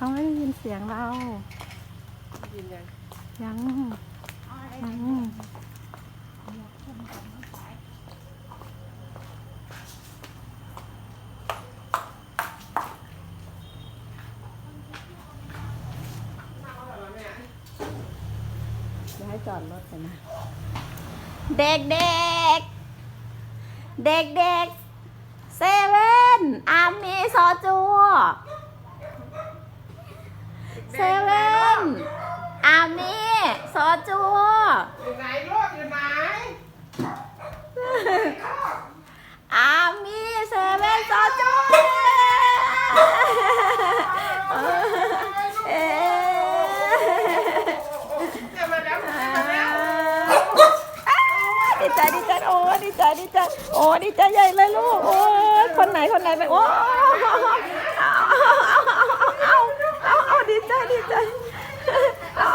เสียงเรา ยินยังยังยังจะให้จอดรถกันนะ เด็กเด็กเด็กเด็กเซเว่นอามีซอจู เซเว่นอามีซอจูอยู่ไหนลูกอยู่ไหนอามีเซเว่นซอจูเอ๊ะเดี๋ยวมาแล้วมาแล้วดีใจดีใจโอ้ดีใจดีใจโอ้ดีใจใหญ่เลยลูกโอ้ยคนไหนคนไหนไปโอ้เอาเอาเอาเอา เอาดีใจดีใจเอา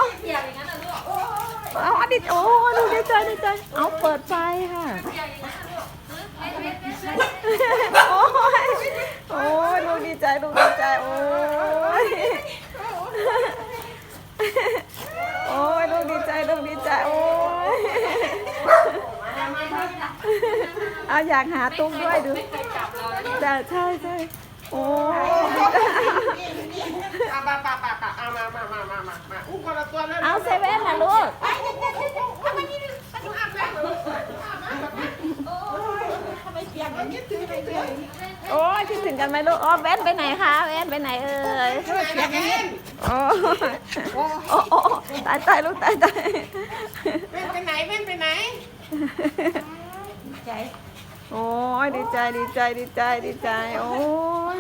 เอาดีโอ้ดูดีใจดีใจเอาเปิดไฟค่ะโอ้ยโอ้ยลูดีใจลูดีใจโอ้ยโอ้ยลูดีใจลูดีใจโอ้ยเอาอยากหาตุ้งด้วยดูจะใช่ใช่ อ้เอามาปะปะปะเอามามามามามามาอุ้มคนละตัวเลยเอาเซเว่นนะลูกคิดถึงไปเรื่อยโอ้ยคิดถึงกันไหมลูกอ๋อแว่นไปไหนคะแว่นไปไหนเอ่ยเสียงเล่นโอ้โอ้โอ้ตายตายลูกตายตายเล่นไปไหนเล่นไปไหน โอ้ยดีใจดีใจดีใจดีใจ โอ้ย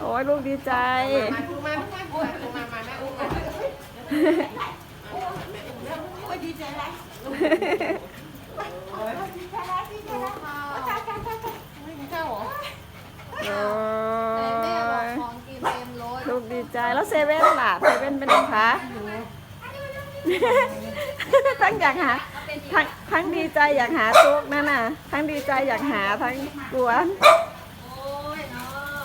โอ้ยลูกดีใจ มาดูมาดูมาดูมา มาแม่อุ้มมาไม่เข้าหรอโอ้แม่บอกยของกินเต็มรถลูกดีใจแล้วเซเว่นล่ะเซเว่นเป็นไงคะทั้งอยากหา ทั้งทั้งดีใจอยากหาตุ๊กนั่นน่ะ ทั้งดีใจอยากหาทั้งกลัวโอ้ยเนาะ